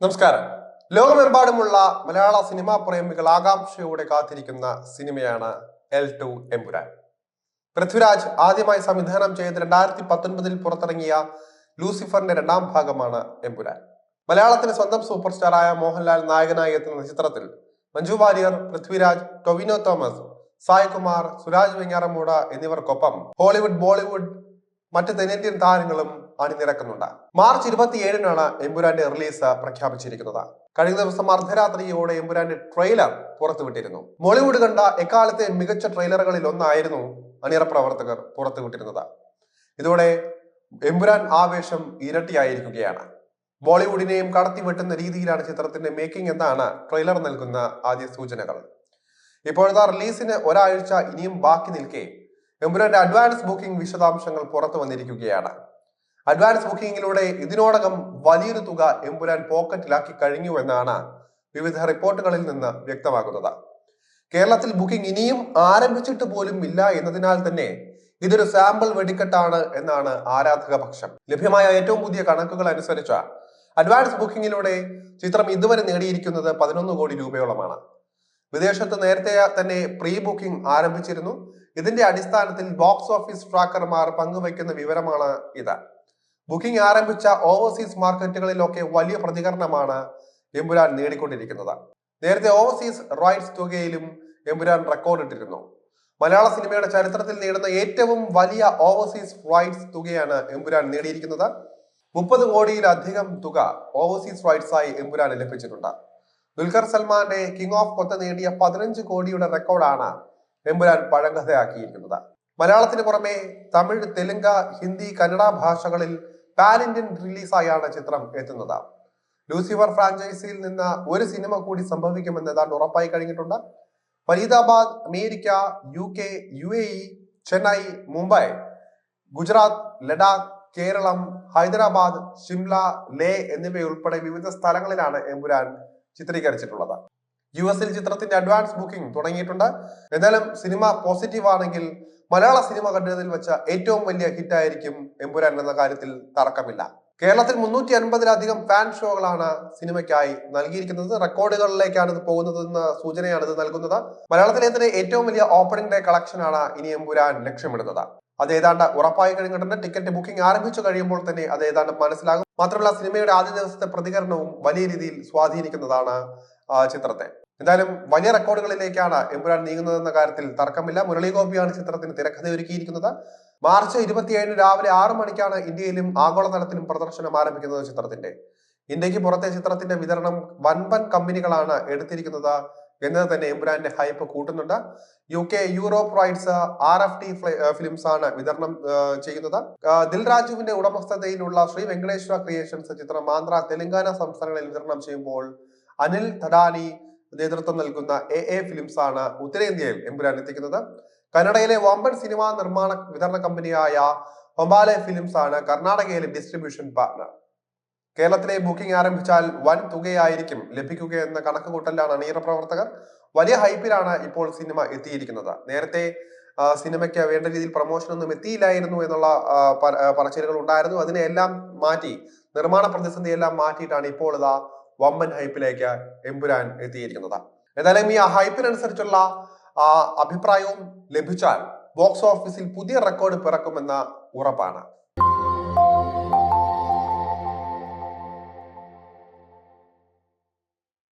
നമസ്കാരം. ലോകമെമ്പാടുമുള്ള മലയാള സിനിമാ പ്രേമികൾ ആകാംക്ഷയോടെ കാത്തിരിക്കുന്ന സിനിമയാണ് എൽ ടു എമ്പുരാൻ. പൃഥ്വിരാജ് ആദ്യമായി സംവിധാനം ചെയ്ത് രണ്ടായിരത്തി പത്തൊൻപതിൽ പുറത്തിറങ്ങിയ ലൂസിഫറിന്റെ രണ്ടാം ഭാഗമാണ് എമ്പുരാൻ. മലയാളത്തിന് സ്വന്തം സൂപ്പർ സ്റ്റാറായ മോഹൻലാൽ നായകനായി എത്തുന്ന ചിത്രത്തിൽ മഞ്ജു വാര്യർ പൃഥ്വിരാജ് ടൊവിനോ തോമസ് സായ് കുമാർ സുരാജ് വെഞ്ഞാറമൂട എന്നിവർക്കൊപ്പം ഹോളിവുഡ് ബോളിവുഡ് മറ്റ് തെന്നിന്ത്യൻ താരങ്ങളും അണിനിരക്കുന്നുണ്ട്. മാർച്ച് ഇരുപത്തിയേഴിനാണ് എമ്പുരാന്റെ റിലീസ് പ്രഖ്യാപിച്ചിരിക്കുന്നത്. കഴിഞ്ഞ ദിവസം അർദ്ധരാത്രിയോടെ എമ്പുരാന്റെ ട്രെയിലർ പുറത്തുവിട്ടിരുന്നു. മോളിവുഡ് കണ്ട എക്കാലത്തെ മികച്ച ട്രെയിലറുകളിൽ ഒന്നായിരുന്നു അണിയറ പ്രവർത്തകർ പുറത്തുവിട്ടിരുന്നത്. ഇതോടെ എമ്പുരാൻ ആവേശം ഇരട്ടിയായിരിക്കുകയാണ്. ബോളിവുഡിനെയും കടത്തിവെട്ടുന്ന രീതിയിലാണ് ചിത്രത്തിന്റെ മേക്കിംഗ് എന്നാണ് ട്രെയിലർ നൽകുന്ന ആദ്യ സൂചനകൾ. ഇപ്പോഴത്തെ റിലീസിന് ഒരാഴ്ച ഇനിയും ബാക്കി നിൽക്കെ എമ്പുരാന്റെ അഡ്വാൻസ് ബുക്കിംഗ് വിശദാംശങ്ങൾ പുറത്തു വന്നിരിക്കുകയാണ്. അഡ്വാൻസ് ബുക്കിംഗിലൂടെ ഇതിനോടകം വലിയൊരു തുക എമ്പുരാൻ പോക്കറ്റിലാക്കി കഴിഞ്ഞു എന്നാണ് വിവിധ റിപ്പോർട്ടുകളിൽ നിന്ന് വ്യക്തമാകുന്നത്. കേരളത്തിൽ ബുക്കിംഗ് ഇനിയും ആരംഭിച്ചിട്ട് പോലും ഇല്ല എന്നതിനാൽ തന്നെ ഇതൊരു സാമ്പിൾ വെടിക്കെട്ടാണ് എന്നാണ് ആരാധക പക്ഷം ലഭ്യമായ ഏറ്റവും പുതിയ കണക്കുകൾ അനുസരിച്ച അഡ്വാൻസ് ബുക്കിംഗിലൂടെ ചിത്രം ഇതുവരെ നേടിയിരിക്കുന്നത് പതിനൊന്ന് കോടി രൂപയോളമാണ്. വിദേശത്ത് നേരത്തെ തന്നെ പ്രീ ബുക്കിംഗ് ആരംഭിച്ചിരുന്നു. ഇതിന്റെ അടിസ്ഥാനത്തിൽ ബോക്സ് ഓഫീസ് ട്രാക്കർമാർ പങ്കുവയ്ക്കുന്ന വിവരമാണ് ഇത്. ബുക്കിംഗ് ആരംഭിച്ച ഓവർസീസ് മാർക്കറ്റുകളിലൊക്കെ വലിയ പ്രതികരണമാണ് എമ്പുരാൻ നേടിക്കൊണ്ടിരിക്കുന്നത്. നേരത്തെ ഓവർസീസ് റൈറ്റ്സ് തുകയിലും എമ്പുരാൻ റെക്കോർഡിട്ടിരുന്നു മലയാള സിനിമയുടെ ചരിത്രത്തിൽ നേടുന്ന ഏറ്റവും വലിയ ഓവർസീസ് റൈറ്റ്സ് തുകയാണ് എമ്പുരാൻ നേടിയിരിക്കുന്നത്. മുപ്പത് കോടിയിലധികം തുക ഓവർസീസ് റൈറ്റ്സ് ആയി എമ്പുരാൻ ലഭിച്ചിട്ടുണ്ട്. ദുൽഖർ സൽമാന്റെ കിങ് ഓഫ് കൊത്ത നേടിയ പതിനഞ്ച് കോടിയുടെ റെക്കോർഡാണ് എമ്പുരാൻ പഴങ്കഥയാക്കിയിരിക്കുന്നത്. മലയാളത്തിന് പുറമെ തമിഴ് തെലുങ്ക് ഹിന്ദി കന്നഡ ഭാഷകളിൽ പാൻ റിലീസായാണ് ചിത്രം എത്തുന്നത്. ലൂസിഫർ ഫ്രാഞ്ചൈസിയിൽ നിന്ന് ഒരു സിനിമ കൂടി സംഭവിക്കുമെന്ന് ഏതാണ്ട് ഉറപ്പായി കഴിഞ്ഞിട്ടുണ്ട്. Faridabad America U K U A E Chennai Mumbai Gujarat Ladakh Kerala Hyderabad Shimla Leh എന്നിവയുൾപ്പെടെ വിവിധ സ്ഥലങ്ങളിലാണ് എമ്പുരാൻ ചിത്രീകരിച്ചിട്ടുള്ളത്. യു എസിൽ ചിത്രത്തിന്റെ അഡ്വാൻസ് ബുക്കിംഗ് തുടങ്ങിയിട്ടുണ്ട്. എന്നാലും സിനിമ പോസിറ്റീവ് ആണെങ്കിൽ മലയാള സിനിമ കണ്ടതിൽ വെച്ച ഏറ്റവും വലിയ ഹിറ്റായിരിക്കും എമ്പുരാൻ എന്ന കാര്യത്തിൽ തർക്കമില്ല. കേരളത്തിൽ മുന്നൂറ്റി അൻപതിലധികം ഫാൻ ഷോകളാണ് സിനിമയ്ക്കായി നൽകിയിരിക്കുന്നത്. റെക്കോർഡുകളിലേക്കാണ് ഇത് പോകുന്നത് എന്ന സൂചനയാണ് ഇത് നൽകുന്നത്. മലയാളത്തിലെ തന്നെ ഏറ്റവും വലിയ ഓപ്പണിംഗ് ഡേ കളക്ഷനാണ് ഇനി എമ്പുരാൻ ലക്ഷ്യമിടുന്നത്. അത് ഏതാണ്ട് ഉറപ്പായി കഴിഞ്ഞിട്ടുണ്ട്. ടിക്കറ്റ് ബുക്കിംഗ് ആരംഭിച്ചു കഴിയുമ്പോൾ തന്നെ അത് ഏതാണ്ട് മനസ്സിലാകും. മാത്രമല്ല സിനിമയുടെ ആദ്യ ദിവസത്തെ പ്രതികരണവും വലിയ രീതിയിൽ സ്വാധീനിക്കുന്നതാണ് ചിത്രത്തെ. എന്തായാലും വലിയ റെക്കോർഡുകളിലേക്കാണ് എമ്പുരാൻ നീങ്ങുന്നതെന്ന കാര്യത്തിൽ തർക്കമില്ല. മുരളി ഗോപിയാണ് ചിത്രത്തിന് തിരക്കഥ ഒരുക്കിയിരിക്കുന്നത് മാർച്ച് ഇരുപത്തിയേഴിന് രാവിലെ ആറു മണിക്കാണ് ഇന്ത്യയിലും ആഗോളതലത്തിലും പ്രദർശനം ആരംഭിക്കുന്നത് ചിത്രത്തിന്റെ. ഇന്ത്യയ്ക്ക് പുറത്തെ ചിത്രത്തിന്റെ വിതരണം വൻപൻ കമ്പനികളാണ് എടുത്തിരിക്കുന്നത് എന്നത് തന്നെ എമ്പുരാന്റെ hype കൂട്ടുന്നുണ്ട്. U K Europe rights R F T films ആണ് വിതരണം ചെയ്യുന്നത്. ദിൽരാജുവിന്റെ ദിൽ രാജുവിന്റെ ഉടമസ്ഥതയിലുള്ള ശ്രീ വെങ്കടേശ്വര ക്രിയേഷൻസ് ചിത്രം ആന്ധ്ര തെലങ്കാന സംസ്ഥാനങ്ങളിൽ വിതരണം ചെയ്യുമ്പോൾ അനിൽ തഡാനി നേതൃത്വം നൽകുന്ന എ എ ഫിലിംസ് ആണ് ഉത്തരേന്ത്യയിൽ എമ്പുരാൻ എത്തിക്കുന്നത്. കന്നഡയിലെ വമ്പൻ സിനിമാ നിർമ്മാണ വിതരണ കമ്പനിയായ ഒമാലെ ഫിലിംസ് ആണ് കർണാടകയിലെ ഡിസ്ട്രിബ്യൂഷൻ പാർട്ണർ കേരളത്തിലെ ബുക്കിംഗ് ആരംഭിച്ചാൽ വൻ തുകയായിരിക്കും ലഭിക്കുകയെന്ന കണക്ക് കൂട്ടലാണ് അണിയറ പ്രവർത്തകർ. വലിയ ഹൈപ്പിലാണ് ഇപ്പോൾ സിനിമ എത്തിയിരിക്കുന്നത്. നേരത്തെ സിനിമയ്ക്ക് വേണ്ട രീതിയിൽ പ്രൊമോഷനൊന്നും എത്തിയില്ലായിരുന്നു എന്നുള്ള പറച്ചിലുകൾ ഉണ്ടായിരുന്നു. അതിനെല്ലാം മാറ്റി നിർമ്മാണ പ്രതിസന്ധിയെല്ലാം മാറ്റിയിട്ടാണ് ഇപ്പോൾ ഇതാ വമ്പൻ ഹൈപ്പിലേക്ക് എമ്പുരാൻ എത്തിയിരിക്കുന്നത്. ഏതായാലും ഈ ഹൈപ്പിനനുസരിച്ചുള്ള അഭിപ്രായവും ലഭിച്ചാൽ ബോക്സ് ഓഫീസിൽ പുതിയ റെക്കോർഡ് പിറക്കുമെന്ന ഉറപ്പാണ്.